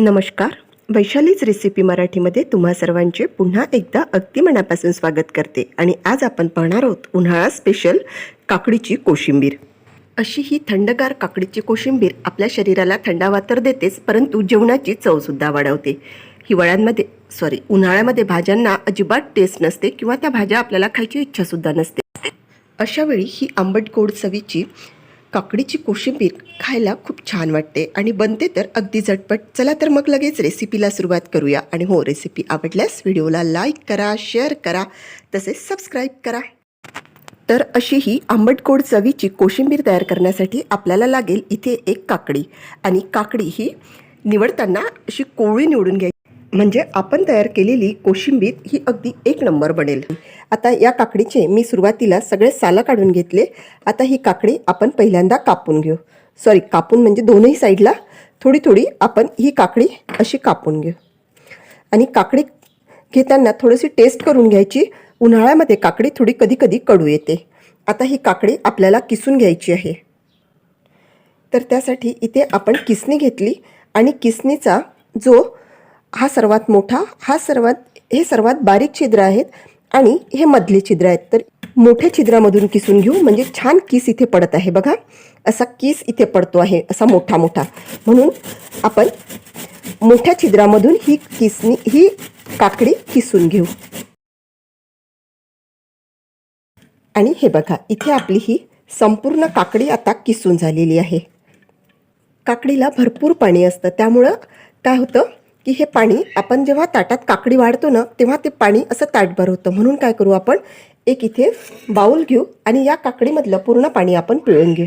नमस्कार. वैशालीच रेसिपी मराठीमध्ये तुम्हा सर्वांचे पुन्हा एकदा अगदी मनापासून स्वागत करते आणि आज आपण पाहणार आहोत उन्हाळा स्पेशल काकडीची कोशिंबीर. अशी ही थंडगार काकडीची कोशिंबीर आपल्या शरीराला थंडावा तर देतेच परंतु जेवणाची चवसुद्धा वाढवते. हिवाळ्यांमध्ये सॉरी उन्हाळ्यामध्ये भाज्यांना अजिबात टेस्ट नसते किंवा त्या भाज्या आपल्याला खायची इच्छासुद्धा नसते. अशावेळी ही आंबट गोड चवीची काकडीची कोशिंबीर खायला खूप छान वाटते आणि बनते तर अगदी झटपट. चला तर मग लगेच रेसिपीला सुरुवात करूया. आणि हो रेसिपी आवडल्यास व्हिडिओला लाईक करा शेअर करा तसेच सबस्क्राईब करा. तर अशी ही आंबट गोड चवीची कोशिंबीर तयार करण्यासाठी आपल्याला लागेल इथे एक काकडी. आणि काकडी ही निवडताना अशी कोवळी निवडून घ्यायची. म्हणजे आपण तयार केलेली कोशिंबीर ही अगदी एक नंबर बनेल. आता या काकडीचे मी सुरुवातीला सगळे सालं काढून घेतले. आता ही काकडी आपण पहिल्यांदा कापून घेऊ. सॉरी कापून म्हणजे दोनही साईडला थोडी थोडी आपण ही काकडी अशी कापून घेऊ. आणि काकडी घेताना थोडीशी टेस्ट करून घ्यायची. उन्हाळ्यामध्ये काकडी थोडी कधी कधी कडू येते. आता ही काकडी आपल्याला किसून घ्यायची आहे. तर त्यासाठी इथे आपण किसणी घेतली आणि किसणीचा जो हा सर्वात मोठा हा सर्वात हे सर्वात बारीक छिद्र आहेत आणि हे मधले छिद्र आहेत. तर मोठ्या छिद्रामधून किसून घेऊ म्हणजे छान किस इथे पडत आहे बघा. असा किस इथे पडतो आहे असा मोठा मोठा. म्हणून आपण मोठ्या छिद्रामधून ही किसनी ही काकडी किसून घेऊ. आणि हे बघा इथे आपली ही संपूर्ण काकडी आता किसून झालेली आहे. काकडीला भरपूर पाणी असतं त्यामुळं काय होतं? की हे पाणी आपण जेव्हा ताटात काकडी वाढतो ना तेव्हा ते पाणी असं ताटभर होतं. म्हणून काय करू आपण? एक इथे बाऊल घेऊ आणि या काकडीमधलं पूर्ण पाणी आपण पिळून घेऊ.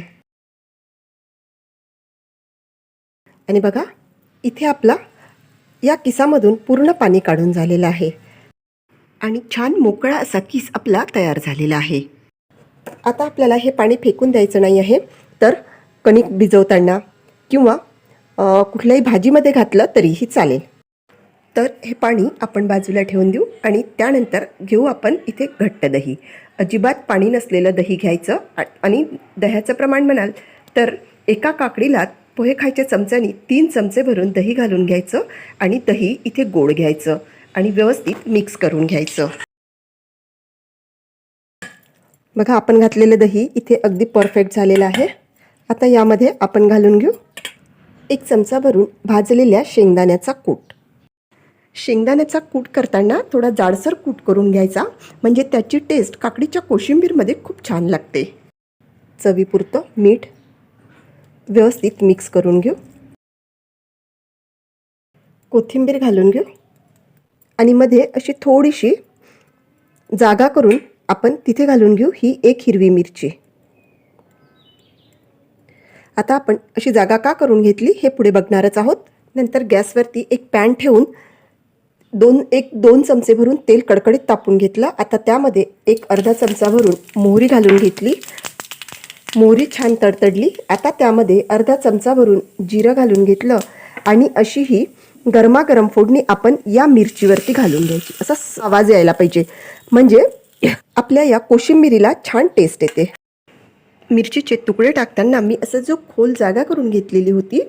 आणि बघा इथे आपला या किसामधून पूर्ण पाणी काढून झालेलं आहे. आणि छान मोकळा असा किस आपला तयार झालेला आहे. आता आपल्याला हे पाणी फेकून द्यायचं नाही आहे तर कणिक भिजवताना किंवा कुठल्याही भाजीमध्ये घातलं तरीही चालेल. तर हे पाणी आपण बाजूला ठेवून देऊ आणि त्यानंतर घेऊ आपण इथे घट्ट दही. अजिबात पाणी नसलेलं दही घ्यायचं आणि दह्याचं प्रमाण म्हणाल तर एका काकडीला पोहे खायच्या चमच्यानी तीन चमचे भरून दही घालून घ्यायचं आणि दही इथे गोड घ्यायचं आणि व्यवस्थित मिक्स करून घ्यायचं. बघा आपण घातलेलं दही इथे अगदी परफेक्ट झालेलं आहे. आता यामध्ये आपण घालून घेऊ. एक चमचा भरून भाजलेल्या शेंगदाण्याचा कूट. शेंगदाण्याचा कूट करताना थोडा जाडसर कूट करून घ्यायचा. म्हणजे त्याची टेस्ट काकडीच्या कोशिंबीरमध्ये खूप छान लागते. चवीपुरतं मीठ व्यवस्थित मिक्स करून घेऊ. कोथिंबीर घालून घेऊ. आणि मध्ये अशी थोडीशी जागा करून आपण तिथे घालून घेऊ ही एक हिरवी मिरची. आता आपण अशी जागा का करून घेतली हे पुढे बघणारच आहोत. नंतर गॅसवरती एक पॅन ठेवून दोन एक दोन चमचे भरून तेल कडकडीत तापून घेतलं. आता त्यामध्ये एक अर्धा चमचा भरून मोहरी घालून घेतली. मोहरी छान तडतडली. आता त्यामध्ये अर्धा चमचा भरून जिरं घालून घेतलं आणि अशी ही गरमागरम फोडणी आपण या मिरचीवरती घालून घ्यायची. असा आवाज यायला पाहिजे. म्हणजे आपल्या या कोशिंबिरीला छान टेस्ट येते. मिरचीचे तुकडे टाकताना मी असं जो खोल जागा करून घेतलेली होती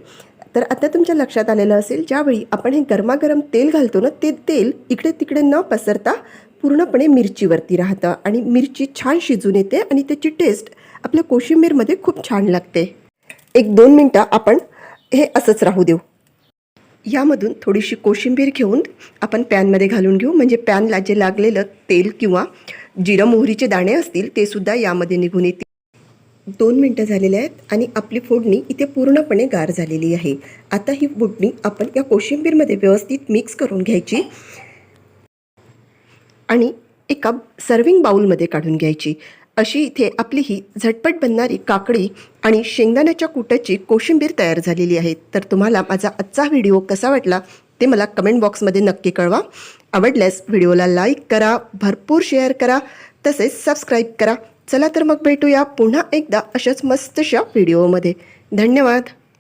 तर आता तुमच्या लक्षात आलेलं असेल ज्यावेळी आपण हे गरमागरम तेल घालतो ना ते तेल इकडे तिकडे न पसरता पूर्णपणे मिरचीवरती राहतं आणि मिरची छान शिजून येते आणि त्याची टेस्ट आपल्या कोशिंबीरमध्ये खूप छान लागते. एक दोन मिनटं आपण हे असंच राहू देऊ. यामधून थोडीशी कोशिंबीर घेऊन आपण पॅनमध्ये घालून घेऊ. म्हणजे पॅनला जे लागलेलं तेल किंवा जिरं मोहरीचे दाणे असतील ते सुद्धा यामध्ये निघून येतील. दोन मिनटं झालेले आहेत आणि आपली फोडणी इथे पूर्णपणे गार झालेली आहे. आता ही फोडणी आपण या कोशिंबीरमध्ये व्यवस्थित मिक्स करून घ्यायची. आणि एका सर्विंग बाउलमध्ये काढून घ्यायची. अशी इथे आपली ही झटपट बनणारी काकडी आणि शेंगदाण्याच्या कुटाची कोशिंबीर तयार झालेली आहे. तर तुम्हाला माझा आजचा व्हिडिओ कसा वाटला ते मला कमेंट बॉक्समध्ये नक्की कळवा. आवडल्यास व्हिडिओला लाईक करा भरपूर शेअर करा तसेच सबस्क्राईब करा. चला तर मग भेटूया पुन्हा एकदा अशाच मस्तशा व्हिडिओमध्ये. धन्यवाद.